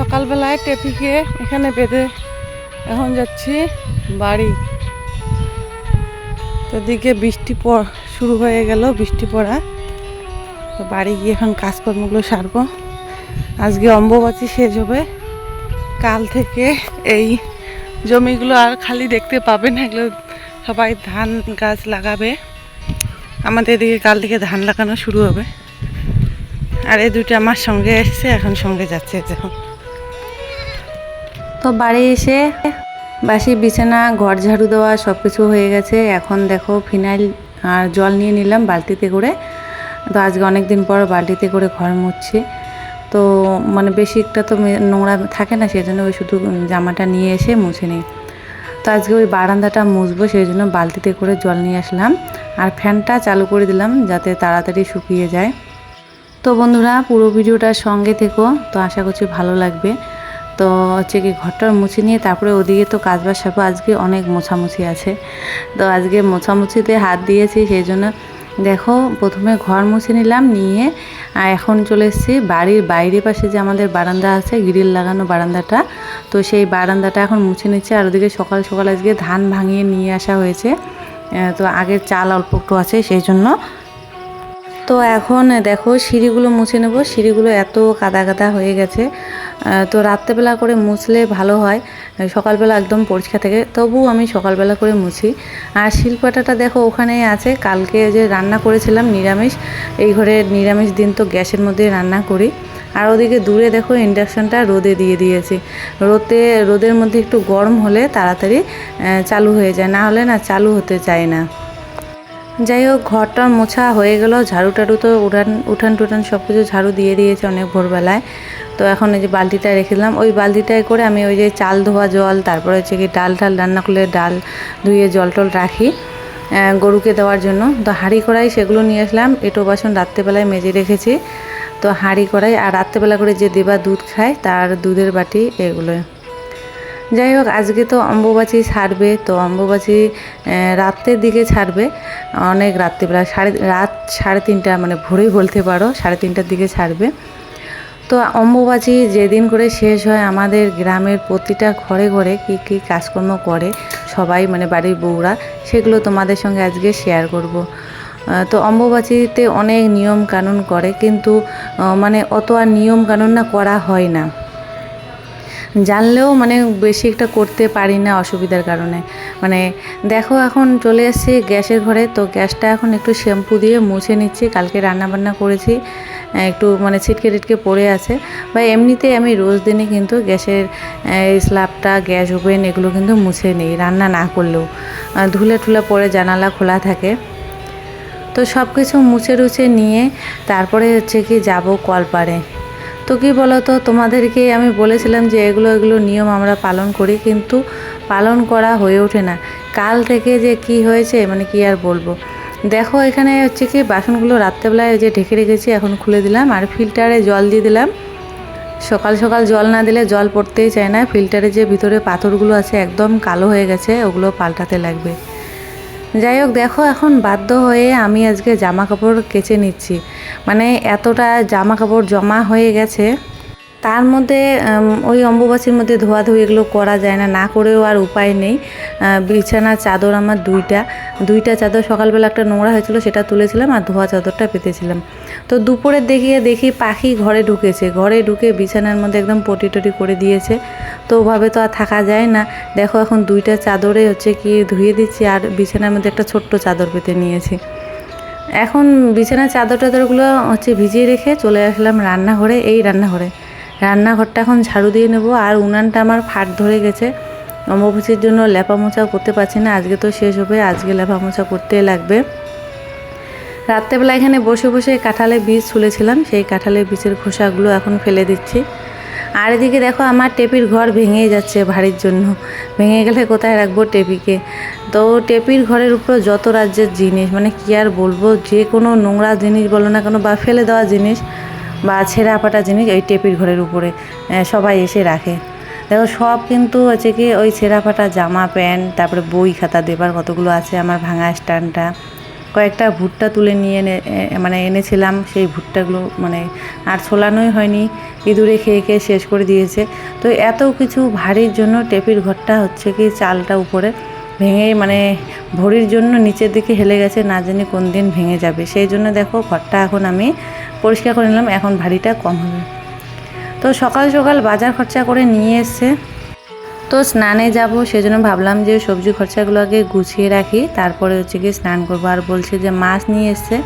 সকালবেলায় টেপিকে এখানে বেঁধে এখন যাচ্ছি বাড়ি। তো দিকে বৃষ্টি পড়, শুরু হয়ে গেল বৃষ্টি পড়া। তো বাড়ি গিয়ে এখন কাজকর্মগুলো সারবো। আজকে অম্বুবাচী শেষ হবে। কাল থেকে এই জমিগুলো আর খালি দেখতে পাবে না, এগুলো সবাই ধান গাছ লাগাবে। আমাদের এদিকে কাল থেকে ধান লাগানো শুরু হবে। আর এই দুটো আমার সঙ্গে এসছে, এখন সঙ্গে যাচ্ছে যখন তো বাড়ি এসে বাসি বিছানা, ঘর ঝাড়ু দেওয়া সব কিছু হয়ে গেছে। এখন দেখো ফিনাইল আর জল নিয়ে নিলাম বালতিতে করে। তো আজকে অনেক দিন পর বালতিতে করে ঘর মুছছি। তো মানে বেশি একটা তো নোংরা থাকে না, সেই জন্য ওই শুধু জামাটা নিয়ে এসে মুছে নিই। তো আজকে ওই বারান্দাটা মুছবো, সেই জন্য বালতিতে করে জল নিয়ে আসলাম। আর ফ্যানটা চালু করে দিলাম যাতে তাড়াতাড়ি শুকিয়ে যায়। তো বন্ধুরা পুরো ভিডিওটার সঙ্গে থেকো। তো আশা করছি ভালো লাগবে। তো হচ্ছে কি ঘরটা মুছে নিয়ে তারপরে ওদিকে তো কাজ বাজ সারবো আজকে অনেক মোছামুছি আছে। তো আজকে মোছামুছিতে হাত দিয়েছি সেই জন্য দেখো প্রথমে ঘর মুছে নিলাম নিয়ে আর এখন চলে এসেছি বাড়ির বাইরে পাশে যে আমাদের বারান্দা আছে, গ্রিল লাগানো বারান্দাটা। তো সেই বারান্দাটা এখন মুছে নিচ্ছে আর ওদিকে সকাল সকাল আজকে ধান ভাঙিয়ে নিয়ে আসা হয়েছে। তো আগের চাল অল্প একটু আছে সেই জন্য তো এখন দেখো সিঁড়িগুলো মুছে নেব। সিঁড়িগুলো এত কাদা কাদা হয়ে গেছে। তো রাত্রেবেলা করে মুছলে ভালো হয়। সকালবেলা একদম পরিষ্কার থাকে। তবুও আমি সকালবেলা করে মুছি। আর শিলপাটাটা দেখো ওখানেই আছে। কালকে যে রান্না করেছিলাম নিরামিষ, এই ঘরে নিরামিষ দিন তো গ্যাসের মধ্যে রান্না করি। আর ওদিকে দূরে দেখো ইন্ডাকশনটা রোদে দিয়ে দিয়েছি। রোদে, রোদের মধ্যে একটু গরম হলে তাড়াতাড়ি চালু হয়ে যায়। না হলে না চালু হতে চায় না। যাই হোক ঘরটা মোছা হয়ে গেল, ঝাড়ু টাড়ু তো উঠান উঠান টুঠান সব কিছু ঝাড়ু দিয়ে দিয়েছে অনেক ভোরবেলায়। তো এখন এই যে বালতিটা রেখে দিলাম। ওই বালতিটায় করে আমি ওই যে চাল ধোয়া জল, তারপরে হচ্ছে কি ডাল টাল, রান্না করলে ডাল ধুয়ে জল টল রাখি গরুকে দেওয়ার জন্য। তো হাঁড়ি কড়াই সেগুলো নিয়ে আসলাম। এটো বাসন রাত্রেবেলায় মেজে রেখেছি। তো হাঁড়ি কড়াই আর রাত্রেবেলা করে যে দেবা দুধ খায়, তার দুধের বাটি এগুলো যাই হোক আজকে তো অম্বুবাচী ছাড়বে তো অম্বুবাচী আহ, রাত্রের দিকে ছাড়বে। অনেক রাত্রিবেলা সাড়ে রাত সাড়ে তিনটা মানে ভোরেই বলতে পারো সাড়ে তিনটার দিকে ছাড়বে। তো অম্বুবাচী যেদিন করে শেষ হয় আমাদের গ্রামের প্রতিটা ঘরে ঘরে কী কী কাজকর্ম করে সবাই মানে বাড়ির বউরা সেগুলো তোমাদের সঙ্গে আজকে শেয়ার করব। তো অম্বুবাচীতে অনেক নিয়ম কানুন করে কিন্তু মানে অত আর নিয়ম কানুন না করা হয় না। জানলেও মানে বেশি একটা করতে পারি না অসুবিধার কারণে। মানে দেখো এখন চলে এসেছি গ্যাসের ঘরে, তো গ্যাসটা এখন একটু শ্যাম্পু দিয়ে মুছে নিচ্ছি। কালকে রান্না বান্না করেছি একটু মানে ছিটকে টিটকে পড়ে আছে। বা এমনিতে আমি রোজ দিনে কিন্তু গ্যাসের স্ল্যাবটা, গ্যাস ওভেন এগুলো কিন্তু মুছে নিই, রান্না না করলেও। ধুলে ঠুলে পড়ে জানালা খোলা থাকে। তো সব কিছু মুছে টুছে নিয়ে তারপরে হচ্ছে কি যাব কলপাড়ে তো কী বলো তো তোমাদেরকে আমি বলেছিলাম যে এগুলো এগুলো নিয়ম আমরা পালন করি, কিন্তু পালন করা হয়ে ওঠে না। কাল থেকে যে কি হয়েছে মানে কি আর বলব। দেখো, এখানে হচ্ছে কি, বাসনগুলো রাত্রেবেলায় যে ঢেকে রেখেছি, এখন খুলে দিলাম। আর ফিল্টারে জল দিয়ে দিলাম। সকাল সকাল জল না দিলে জল পড়তেই চায় না। ফিল্টারে যে ভিতরে পাথরগুলো আছে, একদম কালো হয়ে গেছে, ওগুলো পাল্টাতে লাগবে। যাই হোক, দেখো, এখন বাধ্য হয়ে আমি আজকে জামা কাপড় কেচে নিচ্ছি। মানে এতটা জামা কাপড় জমা হয়ে গেছে। তার মধ্যে ওই অম্বুবাসীর মধ্যে ধোয়াধুয়ি এগুলো করা যায় না না করেও আর উপায় নেই। আহ, বিছানার চাদর আমার দুইটা। দুইটা চাদর সকালবেলা একটা নোংরা হয়েছিল সেটা তুলেছিলাম আর ধোয়া চাদরটা পেতেছিলাম। তো দুপুরের দেখিয়ে দেখি পাখি ঘরে ঢুকেছে। ঘরে ঢুকে বিছানার মধ্যে একদম পটি টটি করে দিয়েছে। তো ওভাবে তো আর থাকা যায় না। দেখো এখন দুইটা চাদরে হচ্ছে কি ধুয়ে দিচ্ছি আর বিছানার মধ্যে একটা ছোট্ট চাদর পেতে নিয়েছি। এখন বিছানার চাদর টাদরগুলো হচ্ছে ভিজিয়ে রেখে চলে আসলাম রান্নাঘরে এই রান্নাঘরে। রান্নাঘরটা এখন ঝাড়ু দিয়ে নেব। আর উনানটা আমার ফাট ধরে গেছে। অম্বুবাসীর জন্য লেপা করতে পারছি না। আজকে তো শেষ হবে। আজকে লেপা মোছা করতে লাগবে। রাত্রেবেলা এখানে বসে বসে কাঁঠালে বীজ ছুলেছিলাম। সেই কাঁঠালের বীজের খোসাগুলো এখন ফেলে দিচ্ছি। আর এদিকে দেখো আমার টেপির ঘর ভেঙেই যাচ্ছে ভারীর জন্য। ভেঙে গেলে কোথায় রাখব টেপিকে? তো টেপির ঘরের উপর যত রাজ্যের জিনিস মানে কি আর বলব? যে কোনো নোংরা জিনিস বলো না কেন বা ফেলে দেওয়া জিনিস বা ছেঁড়া ফাটা জিনিস ওই টেপির ঘরের উপরে সবাই এসে রাখে। দেখো, সব কিন্তু হচ্ছে কি ওই ছেঁড়া ফাটা জামা, প্যান্ট, তারপরে বই খাতা, দেবার কতগুলো আছে আমার ভাঙা স্ট্যান্ডটা। কয়েকটা ভুট্টা তুলে নিয়ে এনে মানে এনেছিলাম, সেই ভুট্টাগুলো মানে আর ছোলানোই হয়নি, ইঁদুরে খেয়ে খেয়ে শেষ করে দিয়েছে। তো এত কিছু ভারীর জন্য টেপির ঘরটা হচ্ছে কি চালটা উপরে ভেঙে মানে ভরির জন্য নিচের দিকে হেলে গেছে, না জানি কোন দিন ভেঙে যাবে। সেই জন্য দেখো, ঘরটা এখন আমি পরিষ্কার করে নিলাম, এখন ভারীটা কম হবে। তো সকাল সকাল বাজার খরচা করে নিয়ে এসছে। তো স্নানে যাব, সেজন্য ভাবলাম যে সবজি খরচাগুলো আগে গুছিয়ে রাখি, তারপরে হচ্ছে গিয়ে স্নান করব। আর বলছে যে মাছ নিয়ে এসছে।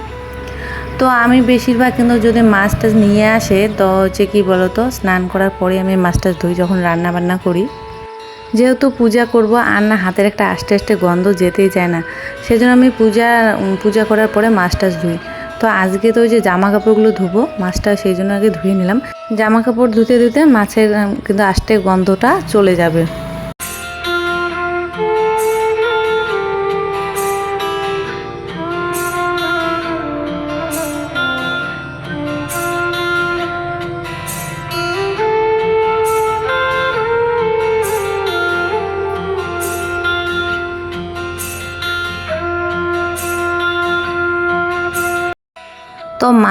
তো আমি বেশিরভাগ কিন্তু যদি মাছ টাছ নিয়ে আসে, তো হচ্ছে কি বলতো, স্নান করার পরে আমি মাছ টাছ ধুই যখন রান্না বান্না করি। যেহেতু পূজা করব, আর না হাতের একটা আস্তে আস্তে গন্ধ যেতেই চায় না। সেজন্য আমি পূজা পূজা করার পরে মাছ টাছ ধুই। তো আজকে তো ওই যে জামা কাপড়গুলো ধুবো, মাছটা সেই জন্য আগে ধুয়ে নিলাম। জামা কাপড় ধুতে ধুতে মাছের কিন্তু আস্তে গন্ধটা চলে যাবে।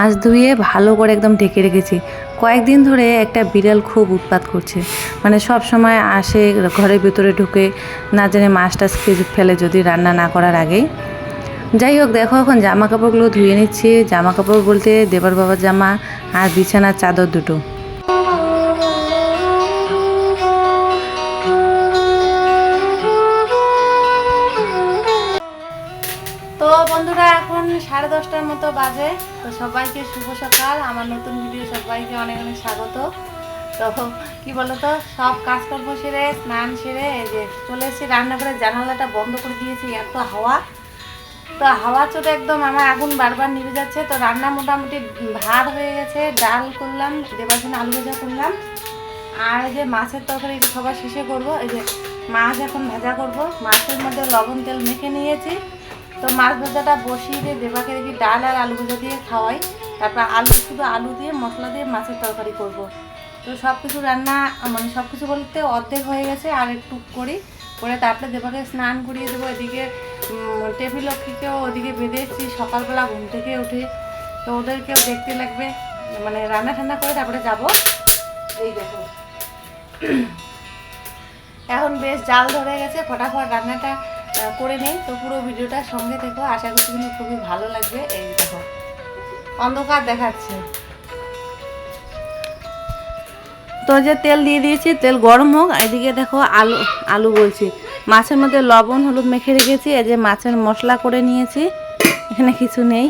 মাছ ধুয়ে ভালো করে একদম ঢেকে রেখেছি। কয়েকদিন ধরে একটা বিড়াল খুব উৎপাত করছে। মানে সব সময় আসে ঘরের ভিতরে ঢুকে, না জানে মাছ টাছ ফেলে যদি রান্না না করার আগেই। যাই হোক, দেখো এখন জামা কাপড়গুলো ধুয়ে নিচ্ছি। জামা কাপড় বলতে দেবার বাবার জামা আর বিছানার চাদর দুটো। সাড়ে দশটার মতো বাজে। তো সবাইকে শুভ সকাল। আমার নতুন ভিডিও সবাইকে অনেক অনেক স্বাগত। তো কি বলতো, সব কাজকর্ম সেরে, স্নান সেরে যে চলে এসেছি রান্নাঘরের জানালাটা বন্ধ করে দিয়েছি, এত হাওয়া। তো হাওয়া চোটে একদম আমার আগুন বারবার নিভে যাচ্ছে। তো রান্না মোটামুটি ভাত হয়ে গেছে, ডাল করলাম দেবার জন্য আলু ভাজা করলাম। আর এই যে মাছের তরকারি সবার শেষে করব। এই যে মাছ এখন ভাজা করব। মাছের মধ্যে লবণ তেল মেখে নিয়েছি। তো মাছ ভাজাটা বসিয়ে দিয়ে দেবাকে দেখি ডাল আর আলু ভাজা দিয়ে খাওয়াই। তারপর আলু, শুধু আলু দিয়ে, মশলা দিয়ে মাছের তরকারি করব। তো সব কিছু রান্না মানে সব কিছু বলতে অর্ধেক হয়ে গেছে, আর একটু করি। করে তারপরে দেবাকে স্নান করিয়ে দেবো এদিকে টেবিল লক্ষ্মীকেও ওদিকে বেঁধে এসেছি সকালবেলা ঘুম থেকে উঠে তো ওদেরকেও দেখতে লাগবে। মানে রান্না ঠান্না করে তারপরে যাব। এই দেখো। এখন বেশ জাল ধরে গেছে, ফটাফট রান্নাটা করে নেই, তো পুরো ভিডিওটা সঙ্গে থেকো। আশা করছি কিন্তু খুবই ভালো লাগবে। এই দেখো, অন্ধকার দেখাচ্ছে। তো যে তেল দিয়ে দিয়েছি, তেল গরম হোক এদিকে দেখো আলু আলু বলছি। মাছের মধ্যে লবণ, হলুদ মেখে রেখেছি, এই যে মাছের মশলা করে নিয়েছি। এখানে কিছু নেই,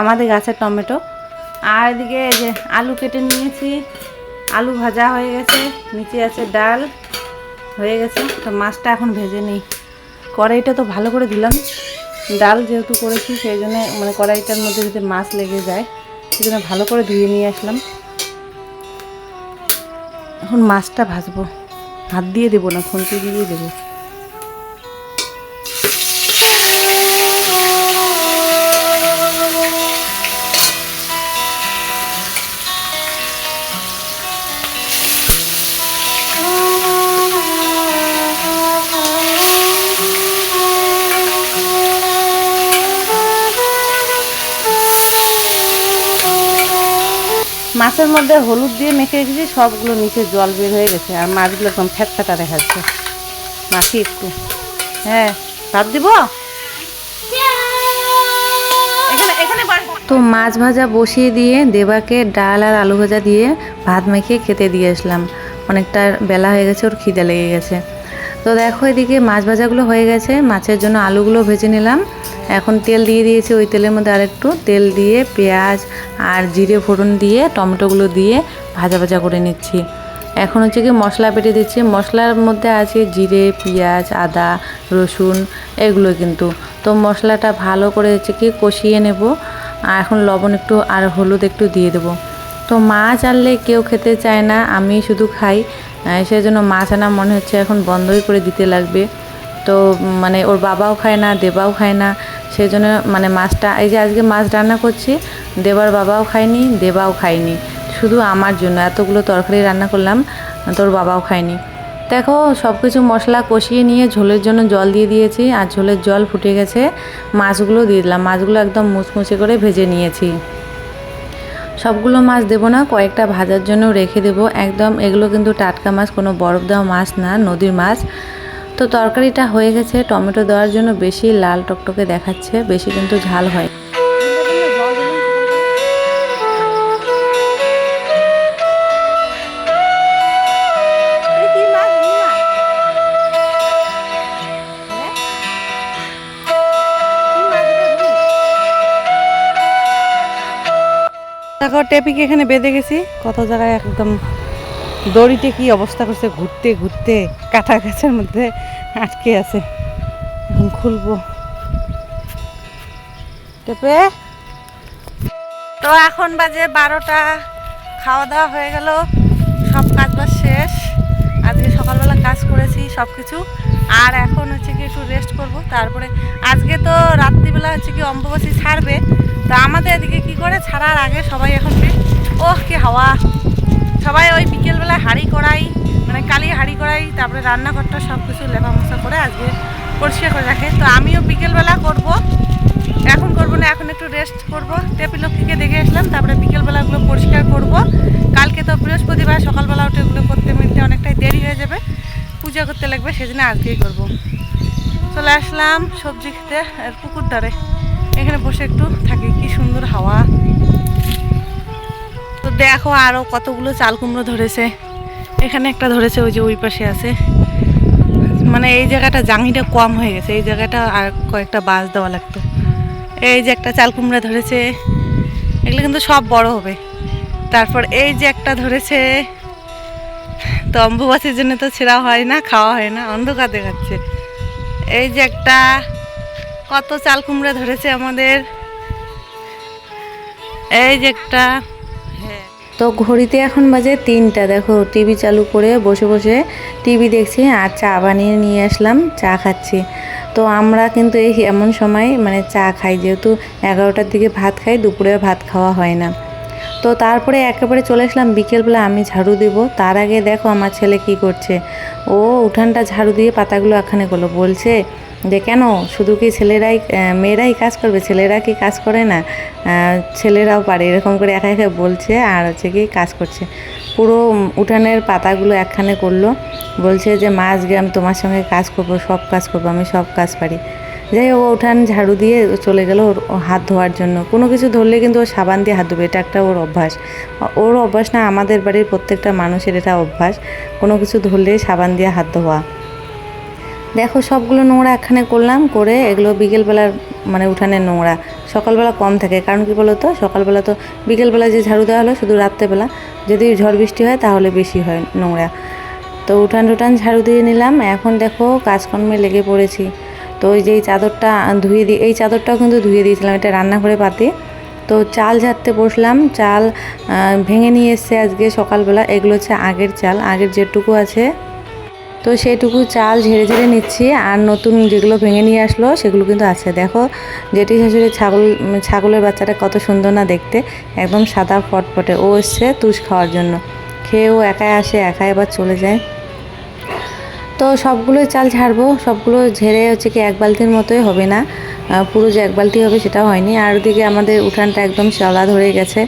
আমাদের গাছের টমেটো। আর এদিকে এই যে আলু কেটে নিয়েছি, আলু ভাজা হয়ে গেছে, নিচে আছে ডাল, হয়ে গেছে, তো মাছটা এখন ভেজে নিই। কড়াইটা তো ভালো করে দিলাম ডাল যেহেতু করেছি, সেই জন্য মানে কড়াইটার মধ্যে যদি মাছ লেগে যায়, সেই জন্য ভালো করে ধুয়ে নিয়ে আসলাম। এখন মাছটা ভাজবো। হাত দিয়ে দেবো না, খুন্তি দিয়ে দেবো। মাছের মধ্যে হলুদ দিয়ে মেখে রেখেছি, সবগুলো নিচে জল বের হয়ে গেছে, আর মাছগুলো একদম ফ্যাট ফ্যাটা দেখাচ্ছে। মাখি একটু। হ্যাঁ ভাত দিব? তো মাছ ভাজা বসিয়ে দিয়ে দেবাকে ডাল আর আলু ভাজা দিয়ে ভাত মেখে খেতে দিয়ে আসলাম। অনেকটা বেলা হয়ে গেছে, ওর খিদে লেগে গেছে। তো দেখো এদিকে মাছ ভাজাগুলো হয়ে গেছে। মাছের জন্য আলুগুলো ভেজে নিলাম। এখন তেল দিয়ে দিয়েছি ওই তেলের মধ্যে আরেকটু। তেল দিয়ে, পেঁয়াজ আর জিরে ফোড়ন দিয়ে, টমেটোগুলো দিয়ে ভাজা ভাজা করে নিচ্ছি। এখন হচ্ছে কি মশলা বেটে দিচ্ছি। মশলার মধ্যে আছে জিরে, পেঁয়াজ, আদা, রসুন, এগুলো কিন্তু। তো মশলাটা ভালো করে হচ্ছে কি কষিয়ে নেব। আর এখন লবণ একটু আর হলুদ একটু দিয়ে দেবো। তো মাছ আনলে কেউ খেতে চায় না, আমি শুধু খাই। আহ, সেজন্য মাছ আনা মনে হচ্ছে এখন বন্ধই করে দিতে লাগবে। তো মানে ওর বাবাও খায় না দেবাও খায় না সেই জন্য মানে মাছটা এই যে আজকে মাছ রান্না করছি দেবার বাবাও খায়নি দেবাও খায়নি। শুধু আমার জন্য এতগুলো তরকারি রান্না করলাম তোর বাবাও খায়নি। দেখো সব কিছু মশলা কষিয়ে নিয়ে ঝোলের জন্য জল দিয়ে দিয়েছি আর ঝোলের জল ফুটে গেছে মাছগুলো দিয়ে দিলাম। মাছগুলো একদম মুচমুচে করে ভেজে নিয়েছি। সবগুলো মাছ দেবো না, কয়েকটা ভাজার জন্য রেখে দেব। একদম এগুলো কিন্তু টাটকা মাছ, কোনো বরফ দেওয়া মাছ না, নদীর মাছ। তো তরকারিটা হয়ে গেছে, টমেটো দেওয়ার জন্য বেশি লাল টকটকে দেখাচ্ছে, বেশি কিন্তু ঝাল হয় দেখো টেপিকে এখানে বেঁধে গেছি। কত জায়গায় একদম দড়িতে কি অবস্থা করছে, ঘুরতে ঘুরতে কাঁটা গাছের মধ্যে আটকে আছে। এখন খুলবো। টেপে। তো এখন বাজে বারোটা খাওয়া দাওয়া হয়ে গেল, সব কাজ বাজ শেষ। আজকে সকালবেলা কাজ করেছি সব কিছু আর এখন হচ্ছে কি একটু রেস্ট করব, তারপরে আজকে তো রাত্রিবেলা হচ্ছে কি অম্বুবাসী ছাড়বে তো আমাদের এদিকে কি করে? ছাড়ার আগে সবাই এখন ওহ, কি হাওয়া। সবাই ওই বিকেলবেলা হাঁড়ি কড়াই মানে কালি হাঁড়ি কড়াই, তারপরে রান্নাঘরটা সব কিছু লেপা মশা করে আজকে পরিষ্কার করে রাখে। তো আমিও বিকেলবেলা করব। এখন করব না, এখন একটু রেস্ট করব। টেপি লক্ষ্মীকে দেখে আসলাম, তারপরে বিকেলবেলাগুলো পরিষ্কার করব। কালকে তো বৃহস্পতিবার, সকালবেলা উঠে ওগুলো করতে মিলতে অনেকটাই দেরি হয়ে যাবে। পূজা করতে লাগবে, সেজন্য আজকেই করব। চলে আসলাম সবজি খেতে, আর পুকুর ধারে এখানে বসে একটু থাকি, কি সুন্দর হাওয়া। তো দেখো আরও কতগুলো চাল কুমড়ো ধরেছে। এখানে একটা ধরেছে, ওই যে ওই পাশে আছে। মানে এই জায়গাটা জাঙিটা কম হয়ে গেছে, এই জায়গাটা আর কয়েকটা বাঁশ দেওয়া লাগতো। এই যে একটা চাল কুমড়া ধরেছে, এগুলো কিন্তু সব বড় হবে। তারপর এই যে একটা ধরেছে, তো অম্বুবাসীর জন্য তো ছেঁড়া হয় না, খাওয়া হয় না, অন্ধকার দেখাচ্ছে। এই যে একটা কত চাল কুমড়া ধরেছে আমাদের। এই যে একটা। তো ঘড়িতে এখন বাজে তিনটা। দেখো, টিভি চালু করে বসে বসে টিভি দেখছি, আর চা বানিয়ে নিয়ে আসলাম, চা খাচ্ছি। তো আমরা কিন্তু এই এমন সময় মানে চা খাই, যেহেতু এগারোটার দিকে ভাত খাই, দুপুরে ভাত খাওয়া হয় না। তো তারপরে একেবারে চলে আসলাম, বিকেলবেলা আমি ঝাড়ু দেব। তার আগে দেখো আমার ছেলে কি করছে। ও উঠানটা ঝাড়ু দিয়ে পাতাগুলো এখানে করল, বলছে যে কেন? শুধু কি ছেলেরাই মেয়েরাই কাজ করবে? ছেলেরা কি কাজ করে না? ছেলেরাও পারে, এরকম করে একা একা বলছে আর হচ্ছে কি কাজ করছে। পুরো উঠানের পাতাগুলো একখানে করল, বলছে যে, মা, আজকে আমি তোমার সঙ্গে কাজ করব, সব কাজ করব, আমি সব কাজ পারি। যাই হোক উঠান ঝাড়ু দিয়ে চলে গেল ওর হাত ধোয়ার জন্য। কোনো কিছু ধরলে কিন্তু ও সাবান দিয়ে হাত ধোবে, এটা একটা ওর অভ্যাস। ওর অভ্যাস না, আমাদের বাড়ির প্রত্যেকটা মানুষের এটা অভ্যাস। কোনো কিছু ধরলেই সাবান দিয়ে হাত ধোয়া। দেখো, সবগুলো নোংরা একখানে করলাম, করে এগুলো বিকেলবেলার মানে উঠানে নোংরা। সকালবেলা কম থাকে, কারণ কি বলো তো সকালবেলা তো বিকেলবেলা যে ঝাড়ু দেওয়া হলো, শুধু রাত্রেবেলা। যদি ঝড় বৃষ্টি হয়, তাহলে বেশি হয় নোংরা। তো উঠান টুটান ঝাড়ু দিয়ে নিলাম। এখন দেখো, কাজকর্মে লেগে পড়েছি। তো ওই যে এই চাদরটা ধুয়ে দিয়ে, এই চাদরটাও কিন্তু ধুয়ে দিয়েছিলাম, এটা রান্নাঘরে পাতে। তো চাল ঝাড়তে বসলাম। চাল ভেঙে নিয়ে এসছে আজকে সকালবেলা। এগুলো হচ্ছে আগের চাল। আগের যেটুকু আছে তো সেটুকু চাল ঝেড়ে ঝেড়ে নিচ্ছি আর নতুন যেগুলো ভেঙে নিয়ে আসলো সেগুলো কিন্তু আছে। দেখো, জেঠি শাশুড়ি ছাগল, ছাগলের বাচ্চাটা কত সুন্দর না দেখতে, একদম সাদা ফটফটে। ও এসছে তুষ খাওয়ার জন্য। খেয়ে ও একাই আসে, একাই আবার চলে যায়। তো সবগুলোই চাল ঝাড়বো, সবগুলো ঝেড়ে হচ্ছে কি এক বালতির মতোই হবে না। পুরো যে এক বালতি হবে সেটা হয়নি। আর ওদিকে আমাদের উঠানটা একদম শলা ধরে গেছে।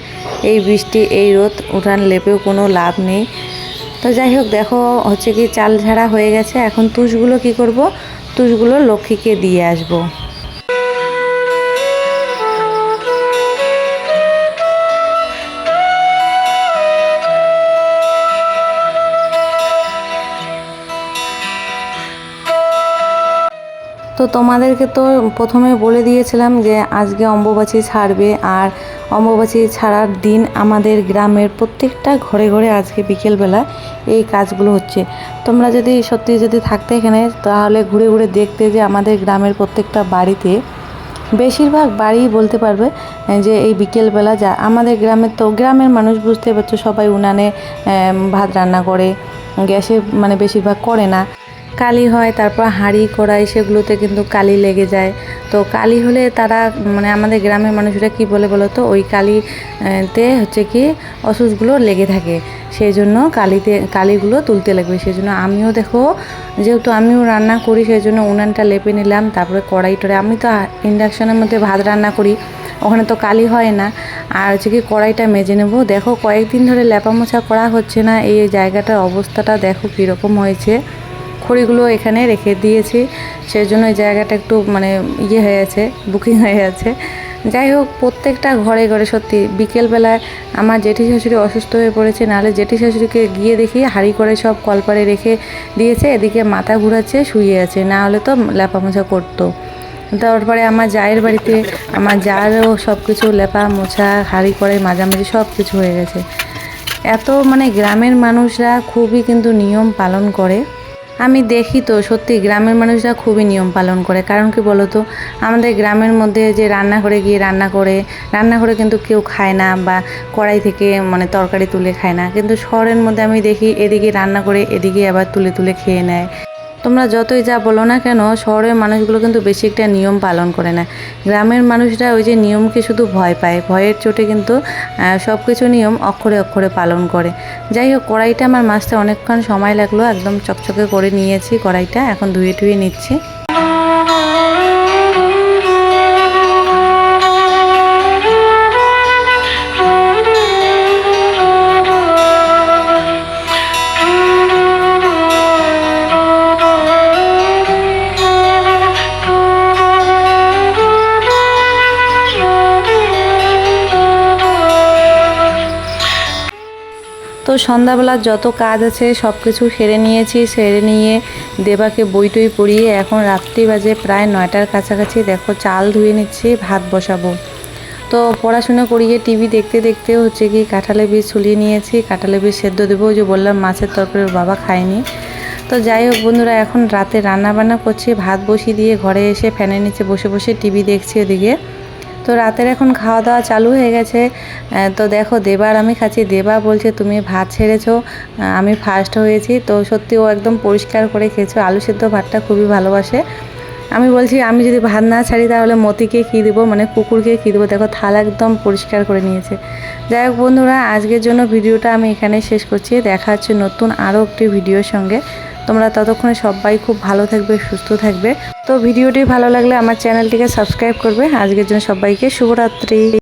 এই বৃষ্টি, এই রোদ, উঠান লেপেও কোনো লাভ নেই। তো যাই হোক, দেখো হচ্ছে কি চাল ঝাড়া হয়ে গেছে। এখন তুষগুলো কি করব? তুষগুলো লক্ষ্মীকে দিয়ে আসব। তো তোমাদেরকে তো প্রথমে বলে দিয়েছিলাম যে আজকে অম্বুবাচী ছাড়বে আর অম্বুবাচী ছাড়ার দিন আমাদের গ্রামের প্রত্যেকটা ঘরে ঘরে আজকে বিকেলবেলা এই কাজগুলো হচ্ছে। তোমরা যদি সত্যি যদি থাকতে এখানে, তাহলে ঘুরে ঘুরে দেখতে যে আমাদের গ্রামের প্রত্যেকটা বাড়িতে বেশিরভাগ বাড়ি বলতে পারবে যে এই বিকেলবেলা যা আমাদের গ্রামের তো গ্রামের মানুষ বুঝতে পারছ সবাই উনানে ভাত রান্না করে, গ্যাসে মানে বেশিরভাগ করে না। কালি হয় তারপর হাঁড়ি কড়াই সেগুলোতে কিন্তু কালি লেগে যায়। তো কালি হলে তারা মানে আমাদের গ্রামের মানুষরা কি বলে বলো তো? ওই কালি আহ, তে হচ্ছে কি অসুখগুলো লেগে থাকে। সেই জন্য কালিতে কালিগুলো তুলতে লাগবে। সেই জন্য আমিও দেখো যেহেতু আমিও রান্না করি সেই জন্য উনানটা লেপে নিলাম তারপরে কড়াই টড়াই। আমি তো ইন্ডাকশনের মধ্যে ভাত রান্না করি ওখানে তো কালি হয় না। আর হচ্ছে কি কড়াইটা মেজে নেব। দেখো কয়েকদিন ধরে লেপা মোছা করা হচ্ছে না এই জায়গাটার অবস্থাটা দেখো কীরকম হয়েছে। খড়িগুলো এখানে রেখে দিয়েছি। সেই জন্য জায়গাটা একটু মানে ইয়ে হয়ে আছে, বুকিং হয়ে আছে। যাই হোক, প্রত্যেকটা ঘরে ঘরে সত্যি বিকেলবেলায় আমার জেঠি শাশুড়ি অসুস্থ হয়ে পড়েছে, নাহলে জেঠি শাশুড়িকে গিয়ে দেখি, হাঁড়ি করে সব কলপারে রেখে দিয়েছে, এদিকে মাথা ঘুরাচ্ছে, শুয়ে আছে, না হলে তো লেপা মোছা করতো। তারপরে আমার জায়ের বাড়িতে আমার জারও সব কিছু লেপা মোছা হাঁড়ি করে মাঝামাঝি সব কিছু হয়ে গেছে। এত মানে গ্রামের মানুষরা খুবই কিন্তু নিয়ম পালন করে। আমি দেখি তো, সত্যি গ্রামের মানুষরা খুবই নিয়ম পালন করে। কারণ কি বলতো? আমাদের গ্রামের মধ্যে যে রান্নাঘরে গিয়ে রান্না করে, রান্নাঘরে কিন্তু কেউ খায় না বা কড়াই থেকে মানে তরকারি তুলে খায় না। কিন্তু শহরের মধ্যে আমি দেখি এদিকে রান্না করে, এদিকে আবার তুলে তুলে খেয়ে নেয়। তোমরা যতই যা বলো না কেন, শহরের মানুষগুলো কিন্তু বেশি একটা নিয়ম পালন করে না গ্রামের মানুষরা ওই যে নিয়মকে শুধু ভয় পায়। ভয়ের চোটে কিন্তু সব কিছু নিয়ম অক্ষরে অক্ষরে পালন করে। যাই হোক, কড়াইটা আমার মাছটা অনেকক্ষণ সময় লাগল। একদম চকচকে করে নিয়েছি কড়াইটা। এখন ধুয়ে টুয়ে নিচ্ছি। তো সন্ধ্যাবেলা যত কাজ আছে সব কিছু সেরে নিয়েছি, সেরে নিয়ে দেবাকে বই টই পড়িয়ে এখন রাত্রি বাজে প্রায় নয়টার কাছাকাছি দেখো চাল ধুয়ে নিচ্ছি, ভাত বসাবো। তো পড়াশোনা করিয়ে টিভি দেখতে দেখতে হচ্ছে কি কাঁঠালে বীজ ছুলিয়ে নিয়েছি কাঁঠালে বীজ সেদ্ধ দেবো যে বললাম মাছের তরকারি ওর বাবা খায়নি। তো যাই হোক বন্ধুরা, এখন রাতে রান্না বান্না করছি, ভাত বসিয়ে দিয়ে ঘরে এসে ফ্যানের নিচে বসে বসে টিভি দেখছি ওদিকে তো রাতের এখন খাওয়া দাওয়া চালু হয়ে গেছে। তো দেখো, দেবার আমি খাচ্ছি। দেবা বলছে, তুমি ভাত ছেড়েছো। আমি ফার্স্ট হয়েছি। তো সত্যি ও একদম পরিষ্কার করে খেয়েছো। আলু সেদ্ধ ভাতটা খুবই ভালোবাসে। আমি বলছি, আমি যদি ভাত না ছাড়ি, তাহলে মতিকে কী দেবো? মানে কুকুরকে কী দেবো? দেখো, থালা একদম পরিষ্কার করে নিয়েছে। যাই হোক বন্ধুরা, আজকের জন্য ভিডিওটা আমি এখানে শেষ করছি। দেখা হচ্ছে নতুন আরও একটি ভিডিওর সঙ্গে। তোমরা ততক্ষণে সবাই খুব ভালো থাকবে, সুস্থ থাকবে। তো ভিডিওটি ভালো লাগলে আমার চ্যানেলটিকে সাবস্ক্রাইব করবে। আজকের জন্য সবাইকে শুভরাত্রি।